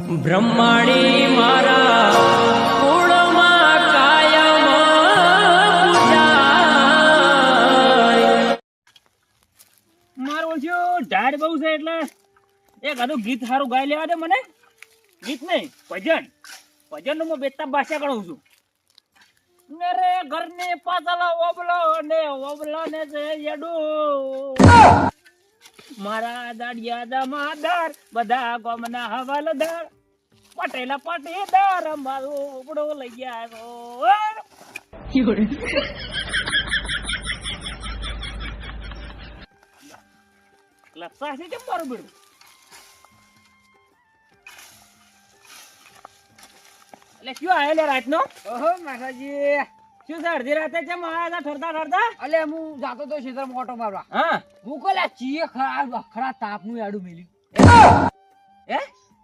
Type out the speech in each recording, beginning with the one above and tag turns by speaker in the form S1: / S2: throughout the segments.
S1: બ્રહ્માણી મારા કુળમાં કાયમ
S2: મારો ઓછું ઢાઢ બહુ છે એટલે એક આધું ગીત સારું ગાઈ લેવા દે મને. ગીત નહીં, ભજન. ભજન હું બેતા ભાષા ગણું છું. ઘરની પાછળ ઓબલો ને ઓબલો ને છે યડું. મારા દાડિયા માદાર બધા ગોમના હવાલદાર. પટેલા પટેદાર મારો ઉપડો લઈ ગયા લપસા છે કેમ મારું બેડું? એટલે શું આયો લે રાતનો?
S3: ઓહો, માતાજી.
S2: શું છે અડધી રાતે કેમ આયા હતા ઠરતા ઠરતા?
S3: અલે હું જાતો તો ઓટો મારવા.
S2: હા.
S3: હું કોલા ચીએ ખરા વખરા તાપનું આડું મેલ્યું.
S2: હે?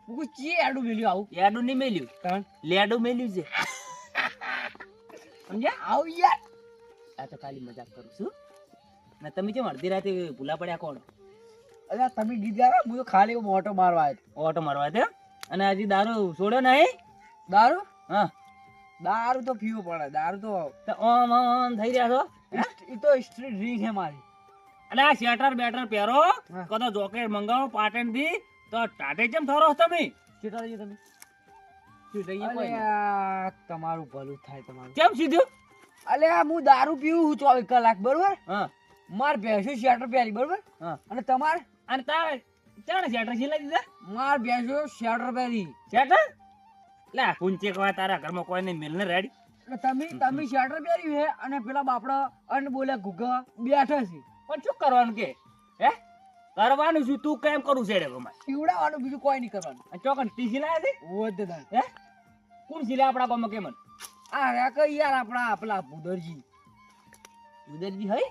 S3: હું ચીએ એડું મેલ્યું આવું.
S2: લેડું નહીં મેલ્યું? લેડું મેલ્યું છે. સમજ્યા?
S3: આવું યાર.
S2: આ તો ખાલી મજાક કરું છું. ને તમે કેમ અડધી રાતે ભૂલા પડ્યા કોણ?
S3: અરે તમે ગીત ગાવા હું તો ખાલી ઓટો મારવા આવ્યો.
S2: ઓટો મારવા તે? અને હજી દારૂ છોડ્યો નહીં?
S3: દારૂ?
S2: હા.
S3: દારૂ તો પીવો પડે દારૂ તો
S2: ઓમ ઓમ થઈ રહ્યા છો?
S3: એ તો સ્ટ્રીટ ડ્રિંક છે મારી.
S2: અને આ શેટર બેટર પહેરો. કદો જોકેટ મંગાવો પાટણથી તો ટાટે કેમ થરો તમે?
S3: કેટલા રહીએ તમે. તમારું ભલું થાય તમારું.
S2: કેમ સીધું?
S3: અલે આ હું દારૂ પીવું છું ચોવીસ કલાક બરોબર?
S2: હા.
S3: માર ભેંસો શેટર પહેરી બરોબર?
S2: હા.
S3: અને તમારે?
S2: અને તારે ચાણે શેટર છીલા દીધા?
S3: માર ભેંસો શેટર પહેરી.
S2: શેટર લે કુંચે કવા તારા ઘરમાં કોઈને મિલને રેડી?
S3: તમે તમે શેટર પહેર્યું છે અને પેલા બાપડા અન બોલે ગુગા બેઠા છે.
S2: પણ શું કરવાનું કે? હે? કરવાનું શું? તું કેમ કરું છે રે ગમાય
S3: પીવડાવવાનું બીજું કોઈ નહીં કરવાનું.
S2: ચોકન ટીસી લાયા છે?
S3: ઓ દાન.
S2: હે? કોણ સિલાય આપણા ગામમાં કેમ
S3: આ રે કઈ યાર આપણા આપલા ભુદરજી.
S2: ભુદરજી હઈ?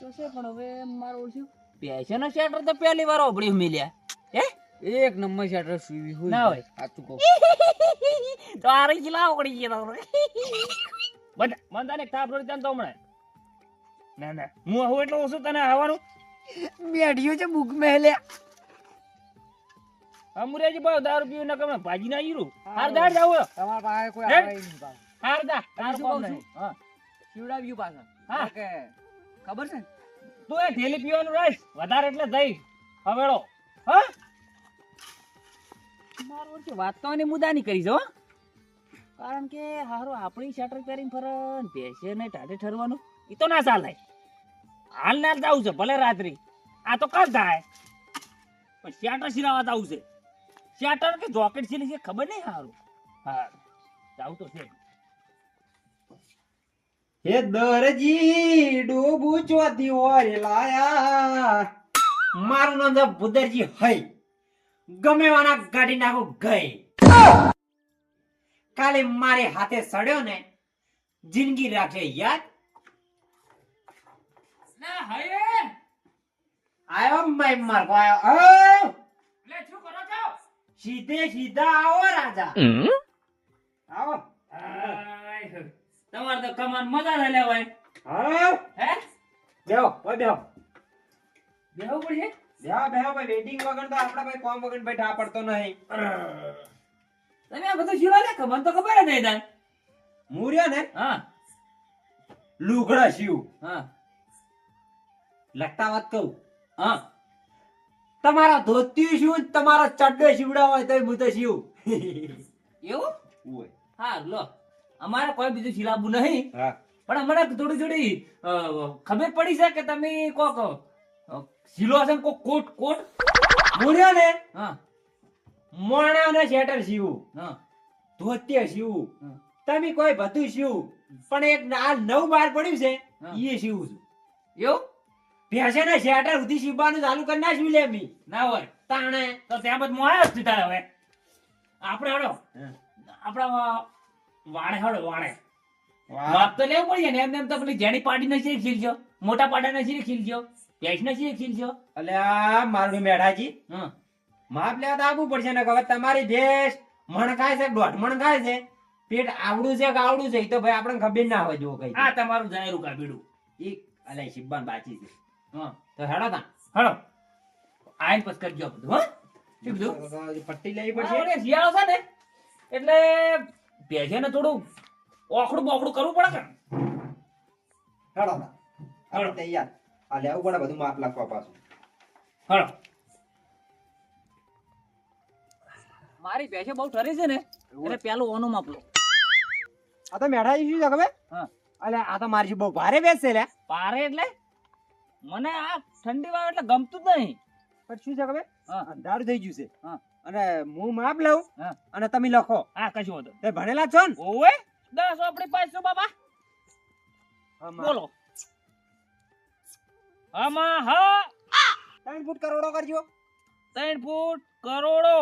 S2: તો છે પણ હવે મારો ઓછું. પેશન શેટર તો પહેલી વાર ઓબડી મિલ્યા હે?
S3: એક નંબર શેટર સીવી હોય
S2: ના હોય.
S3: સાચું કહું.
S2: તો આ રહી ગયેલા ઓગળી ગયા તો બટ મન તને થાપ રોડી તો હમણાં. ના ના. હું આવું એટલે ઓછું તને આવવાનું
S3: બેઠ્યો છે બુક મેલે
S2: અમુરેજી ભાવ દારૂ પીવું ના કમે ભાજી ના ઈરું હાર દાડ જાવ
S3: તમાર પાસે કોઈ આવે નહીં
S2: હાર દા.
S3: હાર
S2: કોમ નહીં. હા.
S3: પીવડાવ્યું પાછા.
S2: હા.
S3: કે ખબર છે
S2: તું એ થેલી પીવાનું રાખ. વધારે એટલે જઈ હવેળો. હા? મારો વચ્ચે વાત તો એને મુદ્દાની નહીં કરીશ, હો. કારણ કે હારો આપણી શટર પહેરીને ફરન, બેસે ને ટાટે ઠરવાનું. એ તો ના ચાલે. હાલ ના જાવું છે, ભલે રાત્રિ. આ તો કાલ થાય. પણ શેટર સિલાવા જાવું છે. શેટર કે જોકેટ સિલી છે, ખબર નહીં હારું. હા, જાવું તો છે.
S4: હે દરજી, ડોબુ ચોથી ઓરે લાયા. મારું નામ ભુદરજી હઈ. ગમે વાના ગાડી નાખું ગઈ. કાલે મારે હાથે સડ્યો ને જિંદગી રાખે યાદ.
S2: ના હયે
S4: આવ્યો માય મારકો આયો ઓ
S2: લે શું કરો છો?
S4: સીધે સીધા આવો રાજા. આવો.
S2: તમાર તો કમાન મજા ના લેવાય.
S4: હા.
S2: હે?
S4: બેહો બેહો.
S2: બેહવું પડશે?
S4: બેહો બેહો ભાઈ વેટિંગ વગર તો આપડા ભાઈ કોમ વગર ભાઈ ઢા પડતો નહીં.
S2: તમે આ બધું શીવા લે મને તો ખબર નહીં તાન
S4: મૂર્યો ને?
S2: હા.
S4: લુગડા શિવ
S2: હા.
S4: લગતા વાત કહું?
S2: હા.
S4: તમારા ધોતી શું તમારા ચડ્ડો શિવડા હોય તો હું તો શિવ
S2: એવું. હા લો. અમારે કોઈ બીજું શીલાબુ નહીં. પણ અમને થોડી થોડી ખબર પડી છે કે તમે કોક શીલો હશે કોટ કોટ?
S4: મૂર્યો ને?
S2: હા.
S4: મોણા ને શેટર શિવ.
S2: હા.
S4: ધોત્ય શિવ. તમે કોઈ બધું શિવ પણ એક આ નવ બાર પડ્યું છે એ શિવ છું.
S2: એવું?
S4: ભેંસે ને શેટર સુધી શિવવાનું ચાલુ કરી નાખ્યું લે મી
S2: ના હોય.
S4: તાણે.
S2: તો ત્યાં બધું આવ્યો જ તારે હવે. આપણે હડો આપણા વાણે હડો વાણે. વાત તો લેવું પડી ને એમ એમ તો પેલી જેની પાડી નથી ખીલજો મોટા પાડા નથી ખીલજો.
S4: અલ્યા મારું મેઢાજી.
S2: હા.
S4: માપ લેવા તો આવવું પડશે ને હવે તમારી ભેંસ મણ છે દોઢ મણ છે. પેટ આવડું છે કે આવડું છે એ તો ભાઈ આપણને ખબર ના હોય જો કઈ.
S2: આ તમારું જાયરું કાપીડું
S4: ઈ અલ્યા શિબ્બાન બાચી છે.
S2: હા.
S4: તો હેડો તા
S2: હડો. આઈન પસ કરજો બધું હા? શું કીધું?
S4: પટ્ટી લેવી પડશે.
S2: શિયાળો છે ને એટલે ભેજે થોડું ઓખડું બોખડું કરવું પડે કે?
S4: હેડો ના. તૈયાર. આ લેવું પડે બધું માપ લખવા પાછું.
S2: હળો મારી ભેંસે બહુ ઠરી છે ને એટલે પેલું ઓનું માપ લો.
S4: આ તો મેઠાજી શું છે ખબર?
S2: હા.
S4: અલે આ તો મારી બહુ ભારે બેસશે લે.
S2: ભારે એટલે? મને આ ઠંડી વાળો એટલે ગમતું જ નહીં.
S4: પણ શું છે ખબર?
S2: હા.
S4: અંધારું થઈ ગયું છે.
S2: હા.
S4: અને હું માપ લઉં
S2: હા.
S4: અને તમે લખો.
S2: હા કશું હતું
S4: તે ભણેલા છો ને?
S2: ઓવે દસ આપણી પાસે બાબા. બોલો. આમાં હા.
S4: ત્રણ ફૂટ કરોડો કરજો.
S2: ત્રણ ફૂટ કરોડો.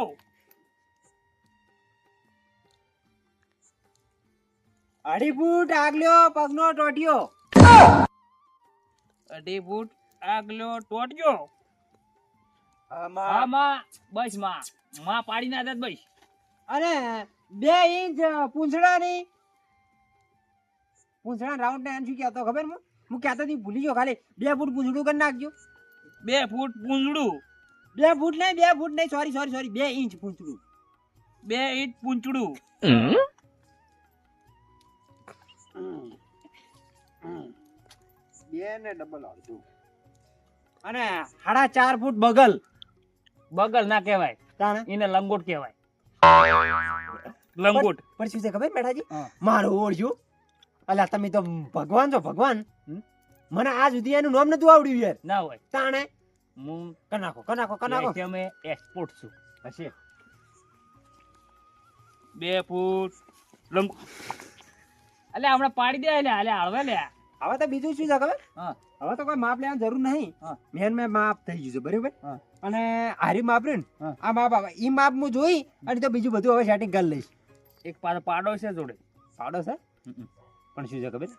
S4: અઢી ફૂટ આગલ્યો પગનો ટોટ્યો.
S2: અઢી ફૂટ આગલો ટોટ્યો.
S4: આમાં
S2: બસમાં. માં પાડી ના દેત બસ.
S4: અને બે ઇંચ પૂંછડાની. પૂંછડા રાઉન્ડ ને શું કહેતો ખબર હું હું હતી ભૂલી ગયો ખાલી. બે ફૂટ પૂંજડું કરી નાખજો.
S2: બે ફૂટ પૂંજડું
S4: બે ફૂટ નહીં બે ફૂટ નહીં સોરી સોરી સોરી બે ઇંચ પૂંચડું
S2: બે ઈંચ પૂંચડું
S4: બે ને ડબલ અડધું અને સાડા ચાર ફૂટ બગલ.
S2: બગલ ના કહેવાય. એને લંગોટ કહેવાય. લંગોટ.
S4: પણ શું છે ખબર મેઠાજી?
S2: મારો
S4: મારું ઓળખ્યું અલ્યા તમે તો ભગવાન છો ભગવાન. મને આ સુધી એનું નામ નતું આવડ્યું યાર.
S2: ના હોય.
S4: તાણે?
S2: હું
S4: કનાકો કનાકો કનાકો
S2: અમે એક્સપોર્ટ છું.
S4: હશે.
S2: બે ફૂટ. લંગ અલે હમણાં પાડી દે અલે હાલે હળવે લે
S4: હવે તો બીજું શું છે ખબર? હવે તો કોઈ માપ લેવાની જરૂર નહીં. મેન મેં માપ થઈ ગયું છે બરાબર? અને હારી માપ રહ્યું ને? આ માપ આવે. ઈ માપ હું જોઈ અને તો બીજું બધું હવે સેટિંગ કરી લઈશ.
S2: એક પાછો પાડો છે જોડે.
S4: પાડો છે. પણ શું છે ખબર?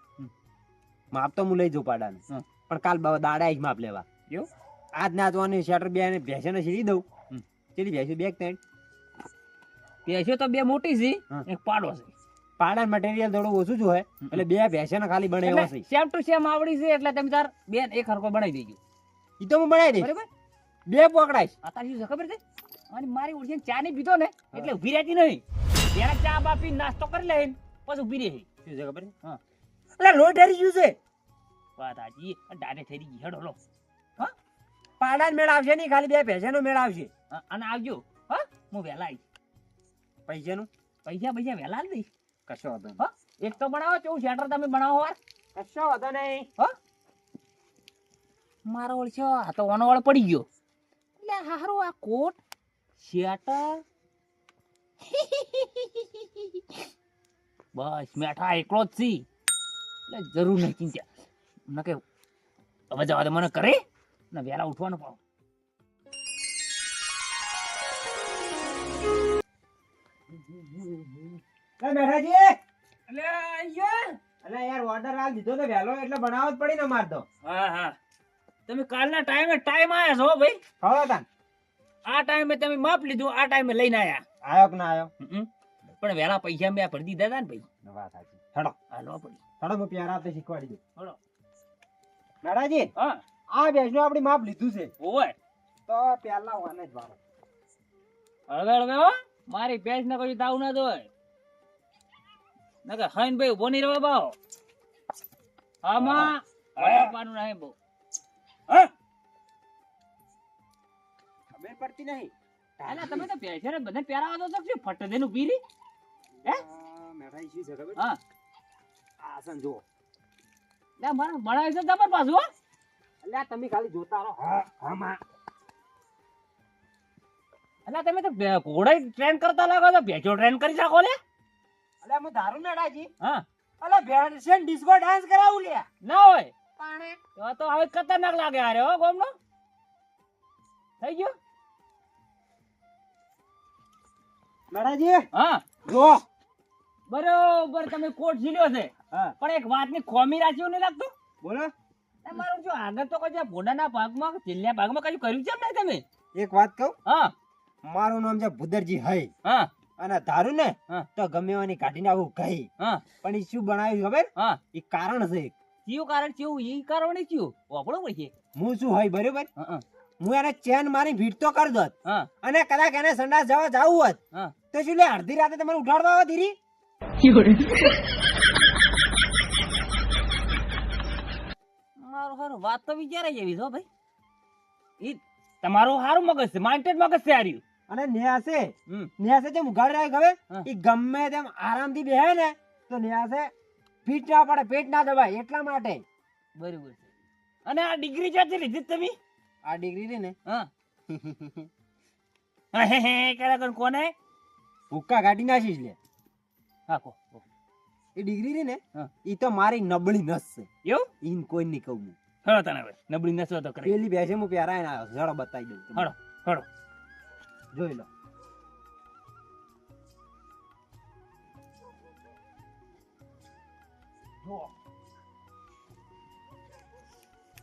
S4: માપ તો હું લઈ જાઉં પાડાનું. પણ કાલ બાબા દાડા જ માપ લેવા.
S2: એવું?
S4: આજ ના જોવાની શેટર બે ને ભેંસને સીડી દઉં.
S2: હમ.
S4: ચેલી ભેંસી? બે ત્રણ?
S2: પેશો તો બે મોટી છે. એક પાડો છે.
S4: પાડા મટીરિયલ થોડું ઓછું જ હોય. એટલે બે ભેંસે ખાલી બને એવા છે.
S2: સેમ ટુ સેમ આવડી છે એટલે તમે તાર બેન એક હરકો બનાવી દેજો.
S4: એ તો હું બનાવી દઈશ.
S2: બરાબર?
S4: બે પકડાઈશ.
S2: આ શું છે ખબર છે? અને મારી ઓળખીને ચા નહીં પીધો ને એટલે ઊભી રહેતી નહીં. ત્યારે ચા બાપી નાસ્તો કરી લે પછી ઊભી રહે.
S4: શું છે ખબર
S2: હા.
S4: એટલે લોહી ઠરી ગયું છે.
S2: વાત હાજી દાડે થઈ ગઈ હેડો લો
S4: પાડા મેળ આવશે નહીં ખાલી બે ભેંસનો મેળ આવશે.
S2: અને આવજો. હા? હું વહેલા આવીશ.
S4: પૈસાનું?
S2: પૈસા પૈસા વહેલા જ દઈશ.
S4: કશો વાંધો
S2: હા? એક તો બનાવો કેવું શેટર તમે બનાવો વાર.
S4: કશો વાંધો નહીં.
S2: મારો ઓળખો આ તો ઓનો ઓળ પડી ગયો. એટલે હારું આ કોટ શેટર બસ મેઠા એકલો જ છી. એટલે જરૂર નહીં ચિંતા. મને કે હવે જવા દે મને કરે? ને વહેલા ઉઠવાનું પાવ એટલે યાર
S4: અલે યાર ઓર્ડર આલ દીધો તો વહેલો એટલે બનાવવો જ પડી ને માર તો.
S2: હા હા. તમે કાલના ટાઈમે ટાઈમ આયા છો ભાઈ?
S4: ખબર તાન?
S2: આ ટાઈમે તમે માપ લીધું આ ટાઈમે લઈને આયા.
S4: આયો કે ના આયો.
S2: પણ વેલા પૈસા મેં ભરી દીધા હતા ને ભાઈ.
S4: વાત સાચી. હેડો.
S2: હાલો પડી
S4: હેડો હું પ્યારા આપતે શીખવાડી દઉં.
S2: હેડો.
S4: મેડાજી
S2: હા.
S4: આ ભેંસનું આપણી માપ લીધું છે.
S2: ઓય
S4: તો પહેલા વાને જ વાળો
S2: હળવે હળવે હો. મારી ભેંસ ને કોઈ દાવ ના દોય. નકર હઈન ભાઈ ઊભો નહીં રહેવા બાવ. આમાં પાનું નહીં બહુ.
S4: ખબર પડતી નહીં.
S2: તમે તો ને બધા પ્યારા વાતો તો ફટ દેનું પીરી હે?
S4: મેઠાઈ શું છે ખબર?
S2: હા.
S4: આ સન
S2: લે મને બનાવી છે તમાર પાછું
S4: અલ્યા તમે ખાલી જોતા રહો. હા હા માં.
S2: અલા તમે તો ઘોડા ટ્રેન કરતા લાગો તો ભેંસો ટ્રેન કરી શકો લે.
S4: અલ્યા હું દારૂ મેડાજી
S2: હા.
S4: અલ્યા ભેંસે ડિસ્કો ડાન્સ કરાવું લ્યા
S2: ના હોય.
S4: પાણે
S2: તો તો હવે ખતરનાક લાગે અરે હો ગોમનો. થઈ ગયો?
S4: મેડાજી
S2: હા.
S4: જો
S2: બરોબર તમે કોટ ઝીલ્યો છે. પણ એક વાતની ખોમી રાખ્યું નહીં લાગતું?
S4: બોલો.
S2: તમારું જો આગળ તો કઈ ભોડાના ભાગમાં જિલ્લા ભાગમાં કઈ કર્યું છે એમ તમે?
S4: એક વાત કહું?
S2: હા.
S4: મારું નામ છે ભુદરજી હઈ
S2: હા.
S4: અને ધારું ને. તો ગમે એવાની કાઢીને આવું કહી
S2: હા.
S4: પણ એ શું બનાવ્યું ખબર?
S2: હા.
S4: એ કારણ છે
S2: કયું કારણ કેવું એ કારણ કયું વાપરો પડશે
S4: હું શું હોય બરોબર?
S2: હા,
S4: એને ચેન મારી ભીડ તો કરી દોત.
S2: હા.
S4: અને કદાચ એને સંડાસ જવા જાવું હોત
S2: હા.
S4: તો શું લે અડધી રાતે તમારે ઉઠાડવા આવો ધીરી?
S2: મારું હારું વાત તો વિચારે જેવી છો ભાઈ. ઈ તમારું હારું મગજ છે માઇન્ડેડ મગજ છે હાર્યું
S4: અને ન્યાસે ન્યાસે જેમ ઉઘાડ રહ્યો ખબર?
S2: હા.
S4: એ ગમે તેમ આરામથી બેહે ને તો ન્યાસે ફીટ ના પડે પેટ ના દબાય એટલા માટે.
S2: બરોબર છે. અને આ ડિગ્રી ક્યાંથી લીધી તમે?
S4: આ ડિગ્રી રે ને.
S2: હા. હા, હે હે કરે કોને?
S4: ભૂક્કા કાઢી નાખીશ લે
S2: હા કો કો.
S4: એ ડિગ્રી રે ને. ઈ તો મારી નબળી નસ છે.
S2: એવું?
S4: ઈન કોઈ નહીં કહું હું.
S2: હળો તને હવે. નબળી નસો તો કરે.
S4: પેલી બેસે હું પ્યારા એને આવ્યો જડો બતાવી દઉં.
S2: હળો હળો.
S4: જોઈ લો.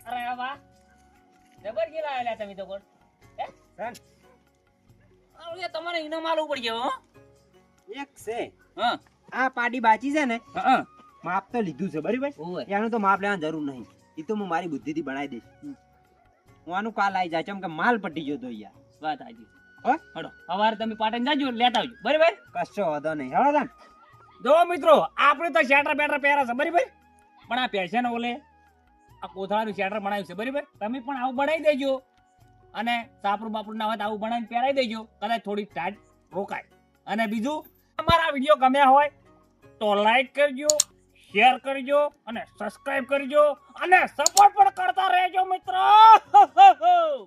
S2: અરે આ વાહ જબર ગયેલા આવેલા તમે તો કોણ? હે?
S4: સન,
S2: આવું તમારે ઇનામ આલવું પડી ગયો હો.
S4: એક છે.
S2: હા.
S4: આ પાડી બાચી છે ને
S2: હા
S4: માપ તો લીધું છે બરાબર? એનું તો માપ લેવાની જરૂર નહીં. એ તો હું મારી બુદ્ધિથી બનાવી દઈશ. હું આનું કાલ આવી જાય ચમ કે માલ પટી જતો યાર
S2: વાત આજી હડો સવારે તમે પાટણ જાજો લેતા આવજો. બરાબર?
S4: કશો વાંધો નહીં. હળો તાન.
S2: જો મિત્રો આપણે તો શેટર બેટર પહેરા છે બરાબર? પણ આ પેશન ઓલે? આ કોથળાનું શેટર બનાવ્યું છે બરાબર? તમે પણ આવું બનાવી દેજો. અને સાપરું બાપરું ના હોય તો આવું બનાવીને પહેરાવી દેજો. કદાચ થોડી ટાઈટ રોકાય. અને બીજું અમારા વીડિયો ગમ્યા હોય તો લાઈક કરજો શેર કરજો અને સબસ્ક્રાઇબ કરજો અને સપોર્ટ પણ કરતા રહેજો મિત્રો.